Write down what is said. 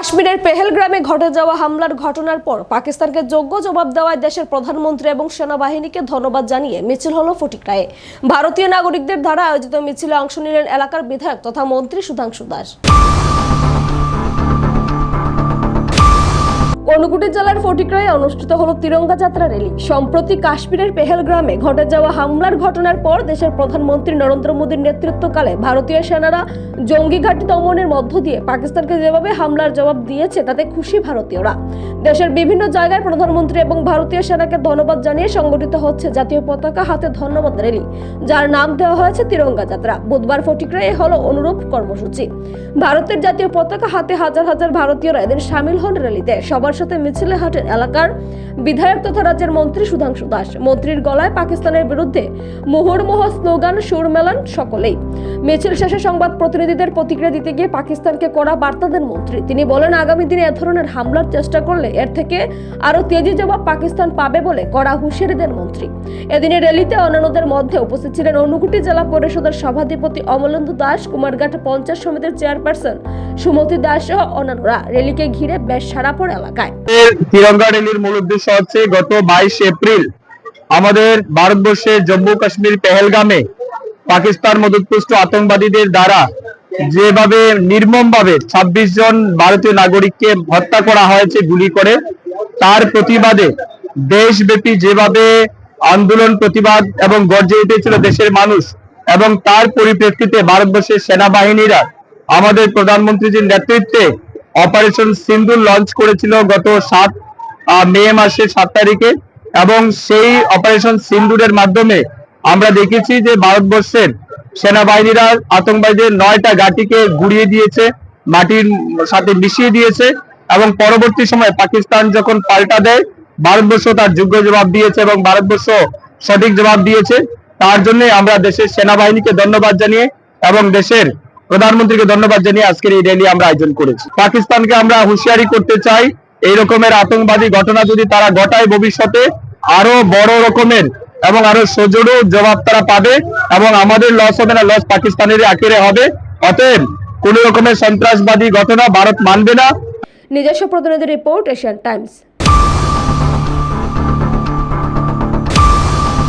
কাশ্মীরের পেহেলগ্রামে ঘটে যাওয়া হামলার ঘটনার পর পাকিস্তানকে যোগ্য জবাব দেওয়ায় দেশের প্রধানমন্ত্রী এবং সেনাবাহিনীকে ধন্যবাদ জানিয়ে মিছিল হল ফটিকরায়ে। ভারতীয় নাগরিকদের দ্বারা আয়োজিত মিছিলে অংশ নিলেন এলাকার বিধায়ক তথা মন্ত্রী সুধাংশু দাস। অনুগুটি জেলার ফটিকরায় অনুষ্ঠিত হলো তিরঙ্গা যাত্রা র্যালি। সম্প্রতি কাশ্মীরের পেহেলগ্রামে ঘটে যাওয়া হামলার ঘটনার পর দেশের প্রধানমন্ত্রী নরেন্দ্র মোদীর নেতৃত্বকালে ভারতীয় সেনারা জঙ্গি ঘাঁটি দমনের মধ্য দিয়ে পাকিস্তানকে যেভাবে হামলার জবাব দিয়েছে, তাতে খুশি ভারতীয়রা। দেশের বিভিন্ন জায়গায় প্রধানমন্ত্রী এবং ভারতীয় সেনাকে ধন্যবাদ জানিয়ে সংগঠিত হচ্ছে জাতীয় পতাকা হাতে ধন্যবাদ র্যালি, যার নাম দেওয়া হয়েছে তিরঙ্গা যাত্রা। বুধবার ফটিকরায় হলো অনুরূপ কর্মসূচি। ভারতের জাতীয় পতাকা হাতে হাজার হাজার ভারতীয়রা এদের সামিল হন র্যালিতে। সবার সাথে মিছিলে হাটের এলাকার বিধায়ক তথা রাজ্যের মন্ত্রী সুধাংশু দাস। মন্ত্রীর গলায় পাকিস্তানের বিরুদ্ধে মুহুর্মুহ স্লোগান, সুর মেলান সকলেই। মিছিল শেষে সংবাদ প্রতিনিধিদের প্রতিক্রিয়া দিতে গিয়ে পাকিস্তানকে কড়া বার্তা দেন মন্ত্রী। তিনি বলেন, আগামী দিনে এ ধরনের হামলার চেষ্টা করলে এর থেকে আরও তেজি জবাব পাকিস্তান পাবে বলে কড়া হুঁশিয়ারি দেন মন্ত্রী। এদিনে র্যালিতে অন্যান্যদের মধ্যে উপস্থিত ছিলেন অনুকুটি জেলা পরিষদের সভাধিপতি অমলেন্দু দাস, কুমারঘাট পঞ্চায়েত সমিতির চেয়ারপারসন সুমতি দাস সহ অন্যান্যরা র্যালিকে ঘিরে বেশ সারা পড়ে এলাকায়। তিরঙ্গা র্যালির মূল উদ্দেশ্য হচ্ছে গত বাইশ এপ্রিল আমাদের ভারতবর্ষের জম্মু কাশ্মীর পেহেলগামে পাকিস্তান মদতপুষ্ট আতঙ্কবাদীদের দ্বারা যেভাবে নির্মম ভাবে ছাব্বিশ জন ভারতীয় নাগরিককে হত্যা করা হয়েছে, গুলি করে, তার প্রতিবাদে দেশব্যাপী যেভাবে আন্দোলন, প্রতিবাদ এবং গর্জে উঠেছিল দেশের মানুষ এবং তার পরিপ্রেক্ষিতে ভারতবর্ষের সেনাবাহিনীরা আমাদের প্রধানমন্ত্রীজির নেতৃত্বে অপারেশন সিন্দুর লঞ্চ করেছিল গত সাত মে মাসের সাত তারিখে এবং সেই অপারেশন সিন্দুরের মাধ্যমে আমরা দেখেছি যে ভারতবর্ষের সেনাবাহিনীরা আতঙ্কবাদীদের নয়টা ঘাঁটিকে গুড়িয়ে দিয়েছে, মাটির সাথে মিশিয়ে দিয়েছে এবং পরবর্তী সময় পাকিস্তান যখন পাল্টা দেয়, ভারতবর্ষ তার যোগ্য জবাব দিয়েছে এবং ভারতবর্ষ সঠিক জবাব দিয়েছে। তার জন্য আমরা দেশের সেনাবাহিনীকে ধন্যবাদ জানিয়ে এবং দেশের প্রধানমন্ত্রীকে ধন্যবাদ জানিয়ে আজকের এই র্যালি আমরা আয়োজন করেছি। পাকিস্তানকে আমরা হুঁশিয়ারি করতে চাই, এই রকমের আতঙ্কবাদী ঘটনা যদি তারা ঘটায় ভবিষ্যতে, আরও বড় রকমের এবং আরও সজোরও জবাব তারা পাবে এবং আমাদের লস হবে না লস পাকিস্তানের আখেরে হবে। অতএব কোন রকমের সন্ত্রাসবাদী ঘটনা ভারত মানবে না। নিজস্ব প্রতিনিধি রিপোর্ট এশিয়ান টাইমস